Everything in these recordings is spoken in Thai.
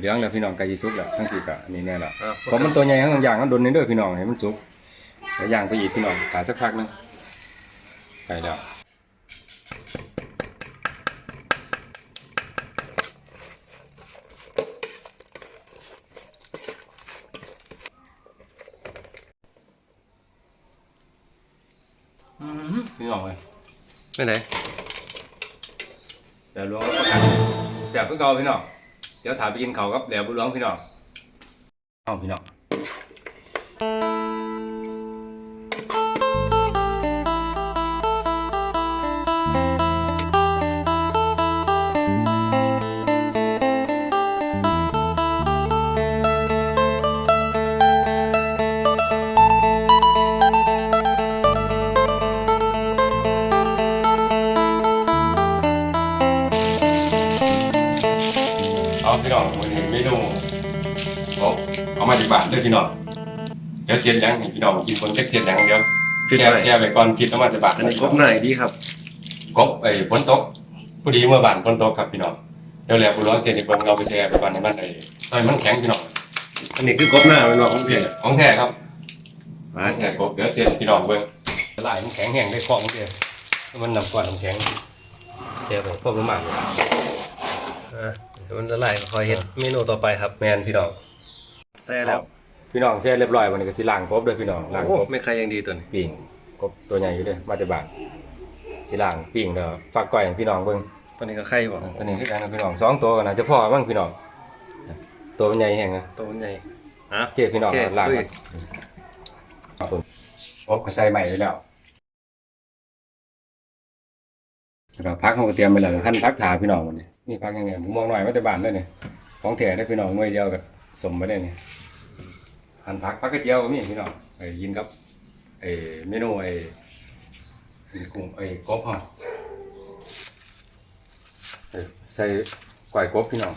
เหลืองแล้วพี่น้องไก่ยีสุกแล้วทั้งทีกะอันนี้แน่แล้วอะผมมันตัวใหญ่ทั้งอย่างมันโดนในเด้อพี่น้องให้มันสุกแล้วย่างไปอีกพี่น้องขาสักพักหนึงไก่แล้วอืมพี่น้องเลยไปไหนเดี๋ยวหลวงประกันเดี๋ยวเพิ่งเก่าพี่น้อง เดี๋ยวถามไปกินเขาครับเดี๋ยวบุญหลวงพี่น้องเอาพี่น้อง บ้านเลยพี่น้องเดี๋ยวเสียนยังให้พี่น้องกินคนเช็คเสียนยังเดี๋ยวฟิตแช่ไว้แช่ไปก่อนผิดเอามาจากบ้านอันนี้ครบหน่อยดีครับกบไอ้ฝนตกพอดีเมื่อบ้านฝนตกครับพี่น้องเดี๋ยวแล้วบุญหลวงเสียนอีกคนเราไปแช่ไปก่อนให้มันไอ้ให้มันแข็งพี่น้องอันนี้คือครบหน้ามันบอกของเสีพี่ยของแท้ครับมาของแท้กบเดี๋ยวเสียนพี่น้องเบิ่งละลายมันแข็งแห้งได้คล่องเดียวมันนำก้อนน้ำแข็งแช่ไปพวกประมาณอะเดี๋ยวมันละลายคอยเห็ดเมนูต่อไปครับแมนพี่น้อง แซ่แล้ว พี่น้องเสร็จเรียบร้อยวันนี้ก็สิล้างกบด้วยพี่น้องล้างโอ้กบไม่ใครยังดีตัวนี้ปิ้งกบตัวใหญ่อยู่เด้วยมาจากบ้านสิล้างปิ้งแล้วฝากก่อยให้พี่น้องเบิ่งตัวนี้ก็ไข่บอกตัวนี้คือกันนะพี่น้องสองตัวกันนะจะพ่อบ้างพี่น้องตัวมันใหญ่แห้งนะตัวมันใหญ่อะโอเคพี่น้องโอเคล้างลุกัยนขอบคุณกบก็ใส่ใหม่ไว้แล้วแล้วก็พักเขาก็เตรียมไปแล้วท่านพักถาพี่น้องวันนี้นี่พักยังไงผมมองหน่อยมาแต่บ้านด้วยนี่ของแถได้พี่น้องหน่วยเดียวกับ สมไปได้นี่ยหั่นผักผักกระเจียวก็มีพี่น้องไอ้ยินกับไอ้เมนูไอ้กุ้งไอ้กบฮะเอ้ยใส่ก๋วยกบพี่น้อง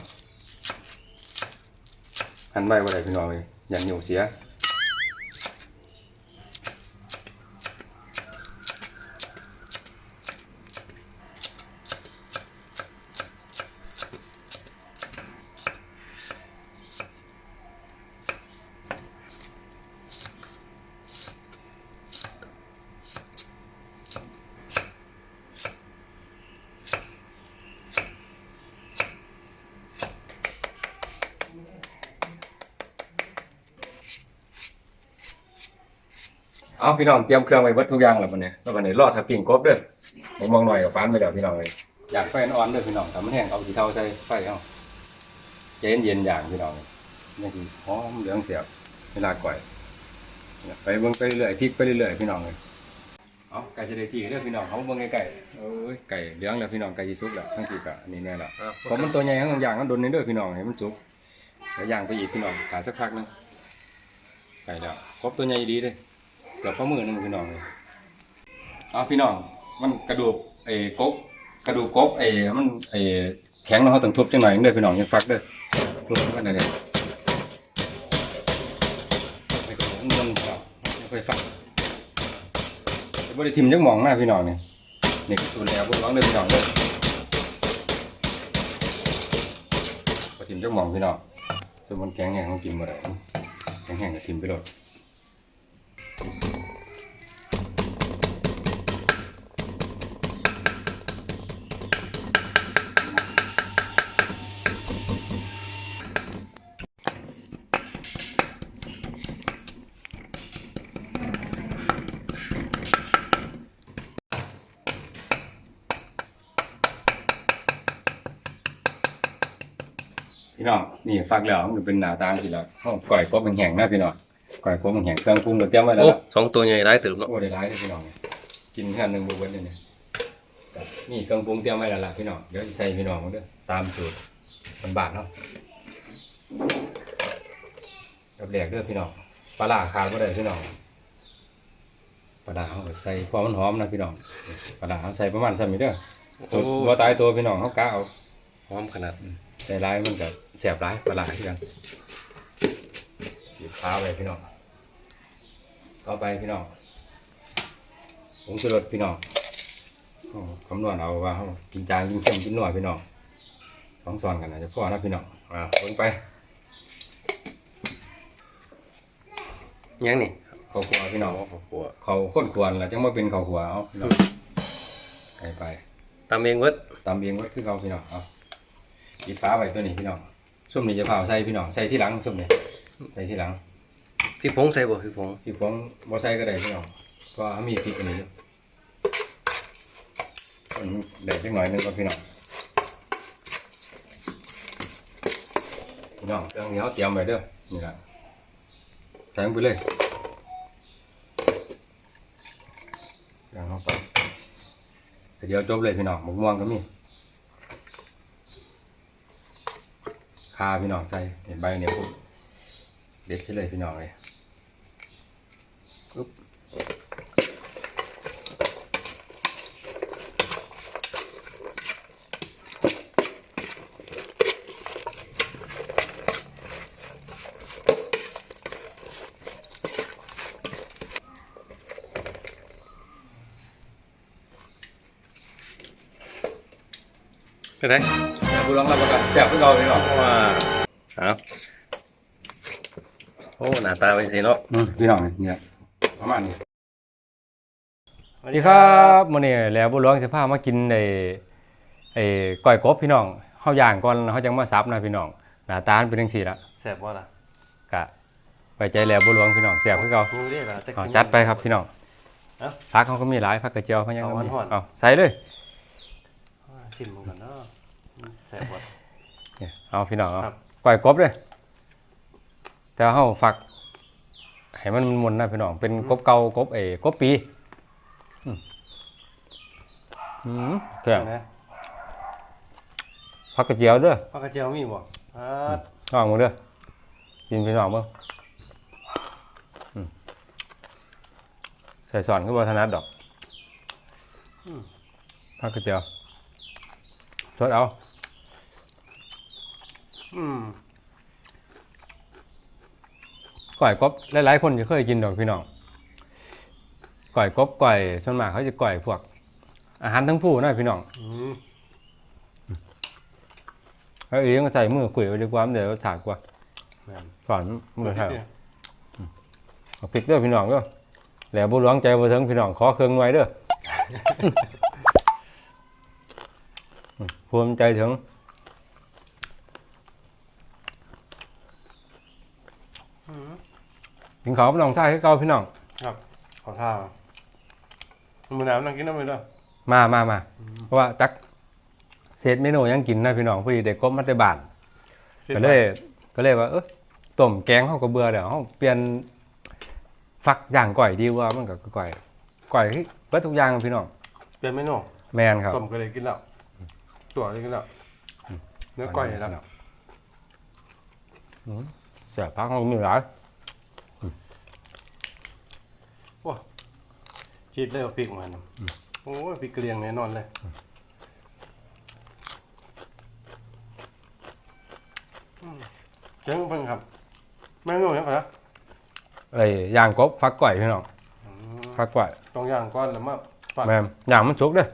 หั่นไว้ว่าไรพี่น้องเลยยันเหนียวเสีย เอาพี่น้องเตรียมเครื่องไว้เบิดทุกอย่างแล้ววันนี้แล้ววันนี้รอถ้าปิ้งกบเด้อผมมองหน่อยกับฟานไปแล้วพี่น้องเลยอยากไฟอ่อนๆเด้อพี่น้องถ้ามันแห้งเอาสีเทาใส่ไฟเอาใจเย็นๆอย่างพี่น้องนี่คือหอมเหลืองเสียบเวลาก่อยเนี่ยไปเบิ่งไปเรื่อยๆพลิกไปเรื่อยๆพี่น้องเลยเอาไก่จะได้ที่เด้อพี่น้องเขาเบิ่งไก่ๆโอ้ยไก่เหลืองแล้วพี่น้องไก่ยีสุกแล้วทั้งทีกะอันนี้แน่แล้วอะผมมันตัวใหญ่ทั้งอย่างมันโดนในเด้อพี่น้องให้มันสุกแล้วย่างไปอีกพี่น้องขาสักพักหนึงไก่แล้วครบตัวใหญ่ดีเลย เกือบฝ่ามือหนึงพี่น้องเลยเอาพี่น้อง มันกระดูกไอ้กบกระดูกกบไอ้มันไอ้แข็งเนาะเขาต้องทุบจังหน่อยเด้อพี่น้องยังฟักเด้อทุบกันอะไรไอ้กระดูกมันครับไม่ค่อยฟักบ่ได้ทิ่มจักหมองหน้าพี่น้องเนี่ยนี่ก็สูตรแล้วพวกน้องเด้อพี่น้องเด้อพอทิมเจ้าหมองพี่น้องส่วนมันแกงแห้งเขากินหมดเลยแกงแห้งก็ทิมไปเลย พี่น้องนี่ฟักแล้วมันก็เป็นหน้าตาสิละเขาก่อยกบแห้งๆนะพี่น้อง ก่อยกบแห้งเครื่องปรุงก็เตรียมไว้แล้วโอ้ล่ะสองตัวใหญ่ร้ายเติบเนาะโอ้ได้ร้ายเลยพี่น้องกินแค่หนึ่งบุเบิ้ลเนี่ยนี่เครื่องปรุงเตรียมไว้แล้วล่ะพี่น้องเดี๋ยวสิใส่พี่น้องมาเด้อตามสูตรมันบาทเนาะกับแหลกเด้อพี่น้องปลาร้าขาดบ่ได้พี่น้องปลาร้าเขาก็ใส่ความมันหอมนะพี่น้องปลาร้าเขาใส่ประมาณซ้ำนี้เด้อสูตรบ่ตายตัวพี่น้องเขากะเอา หอมขนาดใส่ร้ายมันก็แสบร้ายปลาร้าที่กันสีฟ้าไปพี่น้อง ต่อไปพี่น้องผงชูรสพี่น้องคำนวณเอาว่าเขากินจางกินเข้มกินหน่อยพี่น้องสองสอนกันนะจะพ่อนะพี่น้องอ่าลงไปยังนี่ข้าวขัวพี่น้องข้าวขัวเขาข้นขวนแล้วจะงว่าเป็นข้าวขัวเอาพี่น้องไปไปตำเยงวัดตามเบียงวัดคือเขาพี่น้องเอาปิฟ้าไว้ตัวนี้พี่น้องส้มนี่จะเผาใส่พี่น้องใส่ที่หลังส้มนี่ใส่ที่หลัง พี่ผงใส่บ่พี่ผงพี่ผมบ่ใส่ก็ได้พี่น้องเพรามีพริกอันนี้อยู่มันได้สักน่อยนึงก็พี่น้องพี่น้องเครื่องนี้เขาเตรียมไว้เด้อนี่ละใส่ลงไปเลยเครื่องเข้าไปเดี๋ยวจบเลยพี่น้องมกม่วงก็มีคาพี่น้องใส่เห็นใบเนี่ยปุ๊บเด็ดใช่เลยพี่น้องเลย ปุ๊บไปได้แต่ผู้ร้องรับประกันแซ่บพวกเป็นสิเนาะอืมพี่น้องเนี่ยประมาณนี้สวัสดีครับมื้อนี้แล้วผู้ร้องสิพามากินไอ้ไอ้ก้อยกบพี่น้องเฮาย่างก่อนเฮาจังมาซับนะพี่น้องหน้าตามันเป็นจังซี่ละแซ่บบ่ล่ะกะไว้ใจแล้วผู้ร้องพี่น้องแซ่บคือเก่างูเด้ล่ะจักเอาสิ จัดไปครับพี่น้องเอ้าผักเขาก็มีหลายผักกระเจียวผักหยังก็มีเอาอ่อนๆ เอาใส่เลยอ่าชิมมันก่อนเนาะแซ่บบ่เนี่ยเอาพี่น้องเอาครับ ก้อยกบเลยแต่ว่าเฮาฝัก ให้มันมุนๆนะพี่น้อง เป็นกบเก่ากบเอกบปีอืมอืมแก่งนะผักกระเจียวเด้อผักกระเจียวมีบ่อ่าน้องมึงเด้อกินพี่น้องเบิ่งอืมใส่สอนขึ้นมาถนัดดอกผักกระเจียวสดเอา อืม ก่อยกบหลายๆคนจะเคยกินดอกพี่น้องก่อยกบก่อยส่วนมากเขาจะก่อยพวก อาหารทั้งผู้นะพี่น้องอืมเขาเองก็ใส่มือขุยไปดีกว่าเดี๋ยวถากกว่าแม่นสอนมือใส่เอาพริกเด้อพี่น้องเด้อแล้วบุหลวงใจบ่ถึงพี่น้องขอเครื่องหน่วยเด้ออืมภูมิใจถึง อืม กินข้าวกับน้องชายคือเก่าพี่น้อง ครับขอท่ามื้อหนาวนั่งกินน้ำเลยเด้อมามามาเพราะว่าจักเศษเมนูยังกินนะพี่น้องพอดีเด็กกบมาแต่บ้านก็เลยก็เลยว่าเออต้มแกงเขาก็เบื่อเดี๋ยวเขาเปลี่ยนฟักอย่างก่อยดีกว่ามันก็ก่อยก่อยที่เบิดทุกอย่างพี่น้องเปลี่ยนเมนูแมนครับต้มก็เลยกินแล้วตัวเลยกินแล้วเนื้อก้อยแล้วอืมเสียพักเขาก็มีหลาย ชีดเลยเอาพริกมานะโอ้ยพริกเกลียงแน่นอนเลยอืมเจ๋งเพิ่งครับเมนูยังไงนะเอ้ยย่างกบฟักก่อยพี่น้องอืมฟักก่อยต้องย่างก้อนแล้วมาฝักแม่มย่างมันสุกเด้อ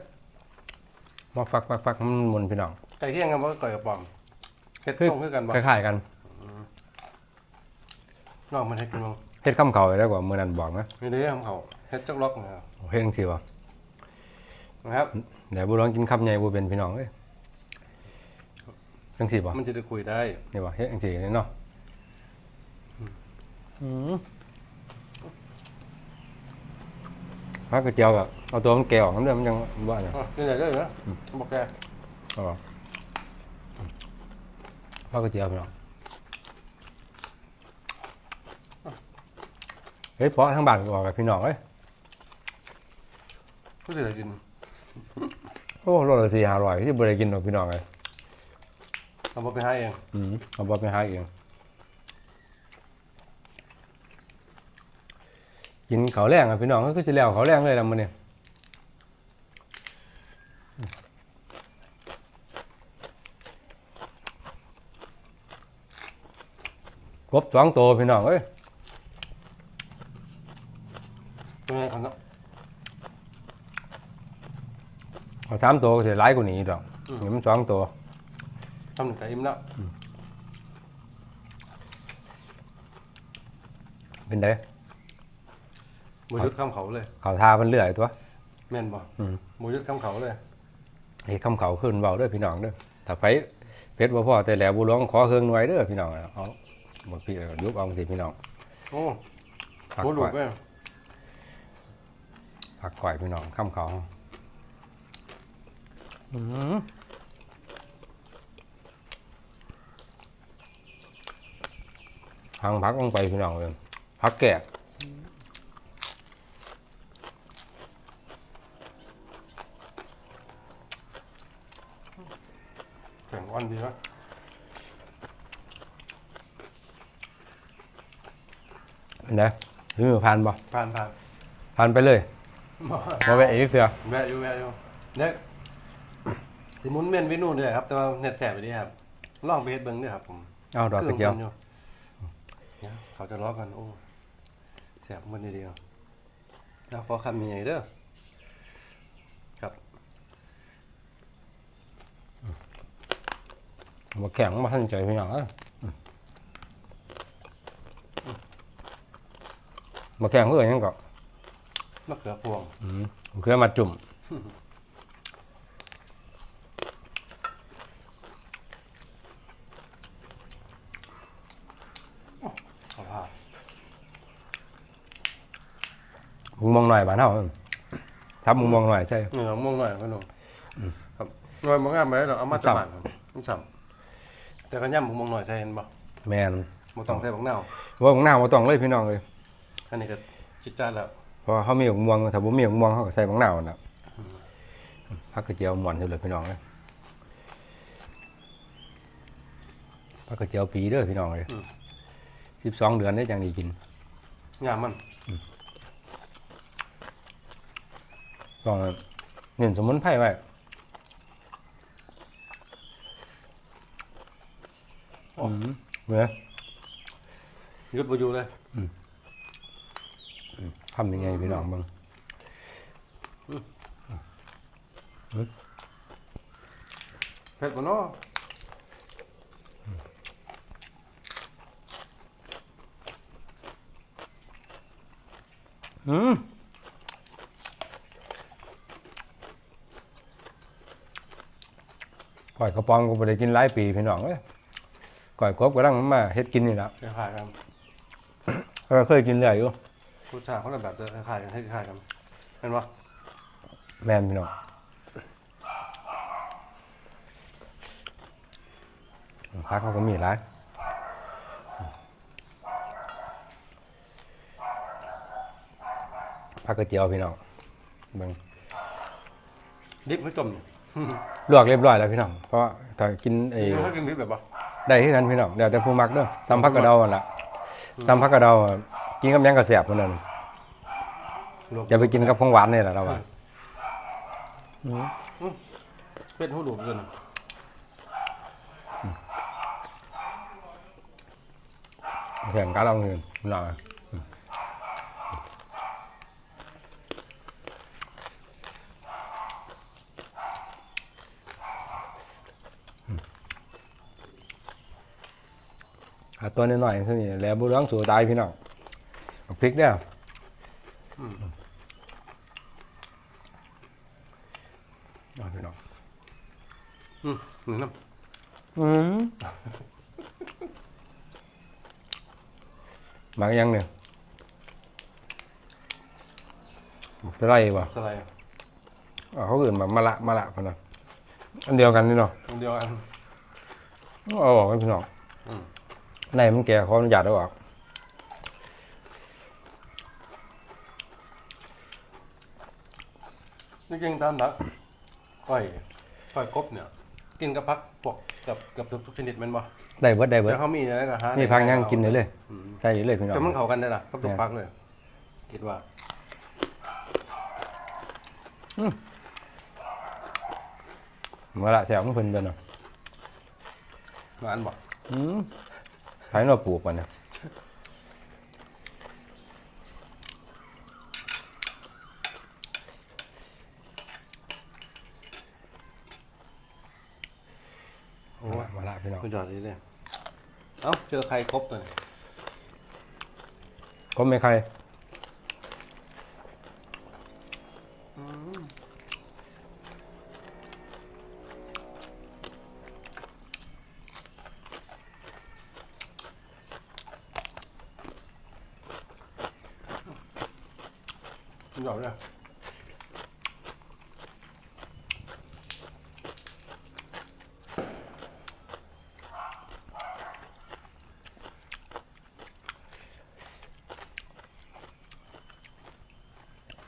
มาฟักฟักฟักมันมุนพี่น้องไก่เที่ยงกันว่าก่อยกระป๋อมเฮ็ดคือส่งคือกันบ่คล้ายๆกันน้องมันเฮ็ดกันบ้างเฮ็ดข้ามเขาได้กว่ามือนั้นบอกนะไม่ได้ทำเขา เฮ็ดจักล็อกนะครับเฮ็ดจังซี่บ่นะครับเดี๋ยวบุร้องกินคำใหญ่บ่เป็นพี่น้องเอ้ยจังซี่บ่มันจะได้คุยได้นี่บ่เฮ็ดจังซี่นี่เนาะอืมพักกระเจียวกับเอาตัวมันแกะออกน้ำเดือดมันจังว่าเนี่ยอ๋อนี่ไหนได้เหรอบอกแกเอาบ่พักกระเจียวพี่น้องเฮ้ยเพราะทั้งบ้านก็บอกกับพี่น้องเอ้ย ก็สิได้กินโอ้โลละสี่ห้าร้อยที่บริกินหรอกพี่น้องเลยเอาบ่ไปหาเองอืมเอาบอไปหาเองกินเขาวแรงอะพี่น้องก็คือสิแล้วเขาวแรงเลยละมันเนี่ยกบสองตัวพี่น้องเอ้ย เป็นไงครับเนาะ เอาสามตัวก็เสียหลายกว่านี้อีกดอกเดี๋ยวมันสองตัวทำหนึ่งไก่อิ่มแล้วเป็นไงบ่หยุดข้ามเขาเลย เขาทามันเลื่อยตัว แม่นบ่อืมบ่หยุดข้ามเขาเลยเฮ็ดคำเขาขึ้นเบาเด้อพี่น้องเด้อถ้าไผเพชรบ่พอแต่แหลบุร้องขอเครื่องหน่วยเด้อพี่น้องเอาบ่พี่เอายุบเอาสิพี่น้องโอ้ผักโหลูก่อกยแม่ผักก่อยพี่น้องคำเขา อืมพังพักลงไปพี่น้องเลยพักแกะแข็งอ่อนดีวะเป็นไงมือผ่านบ่ผ่านผ่านผ่านไปเลยบ่มาแวะอีกเถื่อแวะอยู่แวะอยู่เนี่ย สิหมุนเวียนเมนูนี่แหละครับ แต่ว่าเน็ตแสบไปดีครับลองไปเฮ็ดเบิ่งเด้อครับผมเอาดอกกระเจียวครื่องมันอยู่เนี่ยเขาจะล้อกันโอ้แสบมันเดียวแล้วขอคำใหญ่ๆเด้อมาแข็งมาทันใจพี่น้องเอ้ยมาแข็งเพื่อหยังก็มะเขือพวงอืมเครื่องมาจุ่ม ขอผ่า มุงมองหน่อยบ้านเฮาเอิ่มทับมุงมองหน่อยใช่เนื้อม่วงหน่อยพี่น้องครับหน่อยมันงามไปแล้วเอามาจากบ้านครับมันฉ่ำแต่ก็ย่ำผมมองหน่อยใส่เห็นบ่แมนบ่ต้องใส่บักนาวว่าของหน้าบ่ต้องเลยพี่น้องเลย อันนี้ก็จิตจ้าแล้วเพราะว่าเขามีของม่วงถ้าบ่มีของม่วงเขาก็ใส่บางหน้าน่ะผักกระเจียวหม่อนเฉยเลยพี่น้องเลยผักกระเจียวปีเด้อพี่น้องเลยสิบสองเดือนได้จังได้กิน งามมัน ต้องเน้นสมุนไพรไว้อืมเนื้อหยุดบ่อยู่เลยทำยังไงพี่น้องเบ้างเผ็ดบ่เนาะอืม ก่อยกระป๋องก็บ่ได้กินหลายปีพี่น้องเอ้ยก่อยกบกำลังมาเฮ็ดกินนี่ล่ะคล้ายๆกันก็เคยกินเรื่อยอยู่รสชาติคนละแบบจะคล้ายๆกันให้คล้ายๆกันเห็นบ่แม่นพี่น้องพักเขาก็มีหลายพักกระเจียวพี่น้องเบิ่งดิบไม่จม ลวกเรียบร้อยแล้วพี่น้อง เพราะว่าถ้ากินไอ้นี่ถ้ากินดิบแบบบ่ได้คือกันพี่น้องเดี๋ยวแต่ผู้มักเด้อซ้ำพักกระเดาหั่นล่ะซ้ำพักกระเดาอะกินกับหยังก็แซ่บเหมือนกันลวกจะไปกินกับของหวานนี่แหละเราว่าเป็ดหูดูดเกินแข่งกันเราเงินพี่น้อง หาตัวน้อยๆเท่านี้แหล้วบุร้องสู่ตายพี่น้องเอาพริกเด้ออเอาพี่น้องอืมนี่น้อืมมักยังเนี่ยจะไล่ป่ะำสไลด์อ๋อเขาอื่นแบบมะละมะละพะนะอันเดียวกันนี่เนาะอันเดียวกันเอาออกให้พี่น้องอืม ในมันแก่ขออนุญาตเอาออกจริงๆตามหลักก้อยก้อยกบเนี่ย กินกับผักพวกกับกับทุกชนิดแมันบ่ได้เบิดได้เบิดแต่เขามีอะไรก็หานี่นี่พักยังกินได้เลยอืมใส่ได้เลยพี่น้อง จะมันเข้ากันได้ล่ะกับทุกเนี่ยผักเลย คิดว่ามะละแซ่บมันเพิ่นเด้อเนาะงานบ่อืม ไผ่หน่อปลูกมันนะโอ้มาละพี่น้องคุณจอดนี่เลยเอ้าเจอใครครบตัวเนี่ยก็ไมใคร หยอกเลย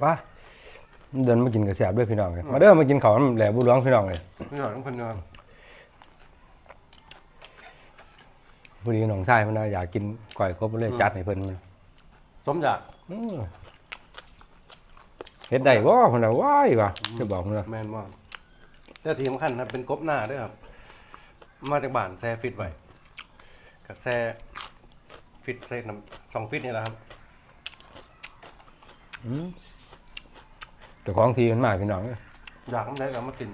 ว่าเดินมากินกระแสบด้วยพี่น้องเลยมาเด้อมากินข้าวน้ำแหลบุหลวงพี่น้องเลยหยอกต้องคนเดียวพอดีน้องชายมันน่ะอยากกินก้อยกบเลยจัดให้เพิ่นมันสมอยาก อื้อ เฮ็ดได้บ่เพิ่นน่ะว้ายว่ะจะบอกเพิ่นว่าแมนมากแต่ที่สำคัญนะเป็นกบหน้าด้วยครับ มาจากบ้านแซ่ฟิตไว้กับแซ่ฟิตเซตน้ำสองฟิตนี่แหละครับอืมเจ้าของทีมันมาพี่น้องเอ้ยอยากทำได้ก็เอามากิน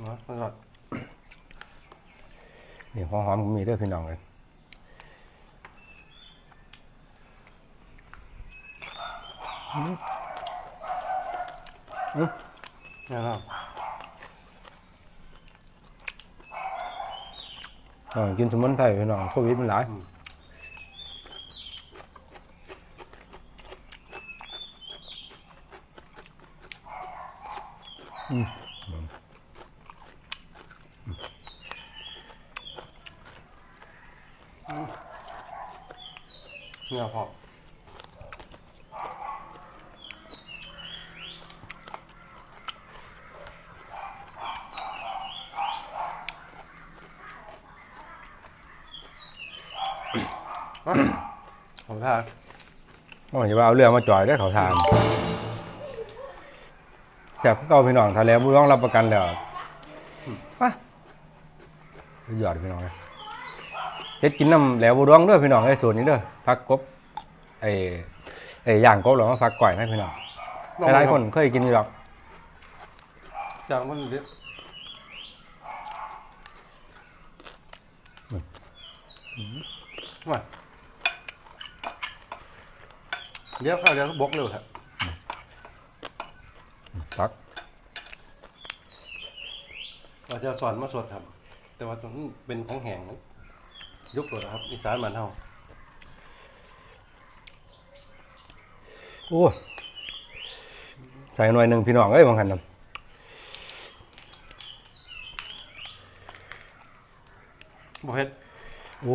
เนาะมันก็ นี่หอมๆก็มีเด้อพี่น้องเลย เนี่ยเนาะน้องกินสมุนไพรพี่น้องโควิดมันหลาย เนี่ยพอผมทาน น้องจะว่าเอาเรือมาจ่อยได้อเขาทานแซ่บคือเก่าพี่น้องถ้าแหลบุหลวงรับประกันแล้วมาสุดยอดพี่น้องเลยเฮ็ดกินน้ำแหลบุหลวงเด้อพี่น้องไอ้สูตรนี้เด้อผักกบไอ้ไอ้ย่างกบหรือว่าผักก่อยนะพี่น้องหลายๆคนเคยกินอยู่หรอกจากมันเด็ดมา เดี๋ยวเข้าเดี๋ยวก็บกเร็วครับผักเราจะสอนมาสดครับ แต่ว่าตรงนี้เป็นของแห้งนะยุบตัวนะครับอีสานบ้านเฮาโอ้ใส่หน่อยหนึ่งพี่น้องเอ้ยบางคันนะบ่เฮ็ดโอ้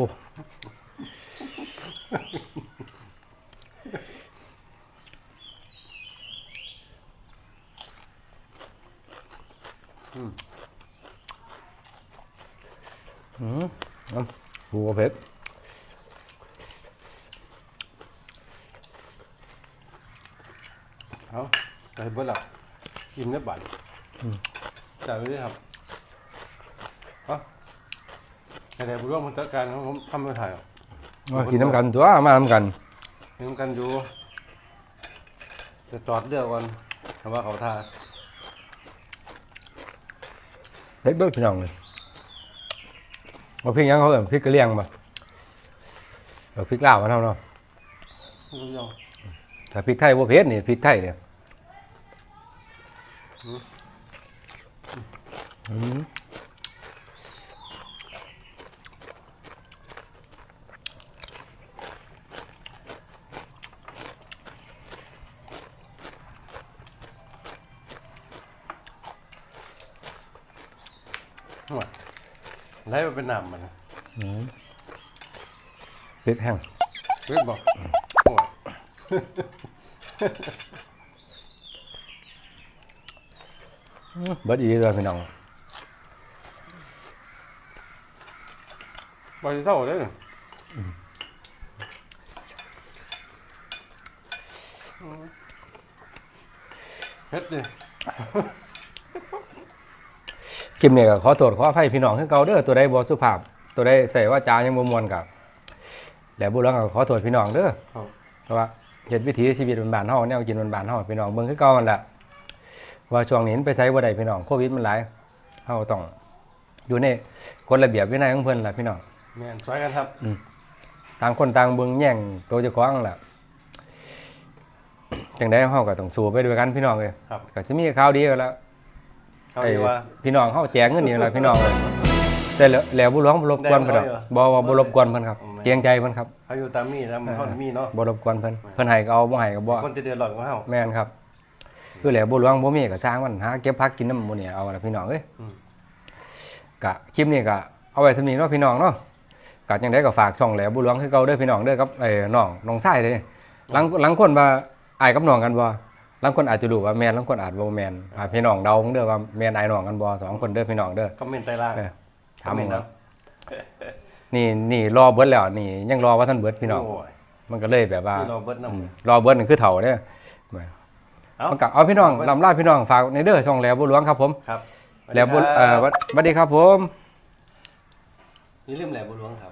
อืมน้ำบัวเผ็ดเอาแต่เบิดและอิ่มเรียบบันจ่ายไปด้วยครับเอาแต่แต่บุร่วมมันจัดการครับผมทำไม่ถ่ายหรอกมากินน้ำกันตัวมาน้ำกันเห็นกันอยู่จะจอดเลือกวันคำว่าเขาท่าเผ็ดเบิดพี่น้องเลย เอาพริกหยังเขาเอ่ยพริกกระเลียงมาเอาพริกลาวมาเท่าเนาะไม่รู้ยังถ้าพริกไทยว่าเผ็ดนี่พริกไทยเนี่ยอืม ไล่มาเป็นน้ำมันนะอืมเผ็ดแห้งเรียบบอกโอ้ยเบิดอีเลยพี่น้องบอลเศร้าเลยเนี่ยเฮ็ดดิ คลิปนี้ก็ขอโทษขออภัยพี่น้องคือเก่าเด้อตัวใดบ่สุภาพ ตัวใดใส่ว่าจายังบ่ม่วนกับแล้วบุรุษก็ขอโทษพี่น้องเด้อครับเพราะว่าเฮ็ดวิถีชีวิตบ้านๆเฮาแนวกินบ้านๆเฮาพี่น้องเบิ่งคือเก่านั่นแหละว่าช่วงนี้มันไปไสบ่ได้พี่น้องโควิดมันหลายเฮาต้องอยู่ในกฎระเบียบวินัยของเพิ่นล่ะพี่น้องแม่นช่วยกันครับต่างคนต่างเบิ่งแย่งตัวเจ้าของนั่นล่ะจังได๋เฮาก็ต้องสู้ไปด้วยกันพี่น้องเอ้ยครับก็สิมีข่าวดีก็แล้วเอา ไอ้ดีว่าพี่น้องเฮาแจกเงินนี่ล่ะพี่น้องเอ้ยแต่แล้วแล้วบ่หลวงบ่รบกวนเพิ่นดอกได้บ่บ่ว่าบ่รบกวนเพิ่นครับอืมเกรงใจเพิ่นครับเขาอยู่ตามมีนะมันเขามีเนาะบ่รบกวนเพิ่นเพิ่นให้ก็เอาบ่ให้ก็บ่คนจะเดือดร้อนกว่าเฮาแม่นครับคือแหล้วบ่หลวงบ่มีก็สร้างมันหาเก็บผักกินนำหมู่นี่เอาล่ะพี่น้องเอ้ยอืมกะคลิปนี้ก็เอาไว้สำนี้เนาะพี่น้องเนาะกะจังได๋ก็ฝากช่องแหล้วบ่หลวงคือเก่าเด้อพี่น้องเด้อครับเอ้น้องน้องชายเด้หลังหลังคนว่าอ้ายกับน้องกันบ่ หลังคนอาจจะรู้ว่าแม่นหลังคนอาจบ่แม่นอ่าพี่น้องเดาเด้อว่าแม่นอ้ายน้องกันบ่สองคนเด้อพี่น้องเด้อคอมเมนต์ใต้ล่างเออถามคอมเมนต์ว่าเนาะนี่นี่รอเบิดแล้วนี่ ยังรอว่าท่านเบิดพี่น้องโยมันก็เลยแบบว่าพี่น้องเบิดนำอืมรอเบิดนี่คือเฒ่าเด้อเอ้ามันก็เอาพี่น้องลำลาพี่น้องฝากในเด้อช่องแหล้วบ่หลวงครับผมครับแหล้วบ่เอ่อสวัสดีครับผมนี่ลืมแหลมบ่หลวงครับ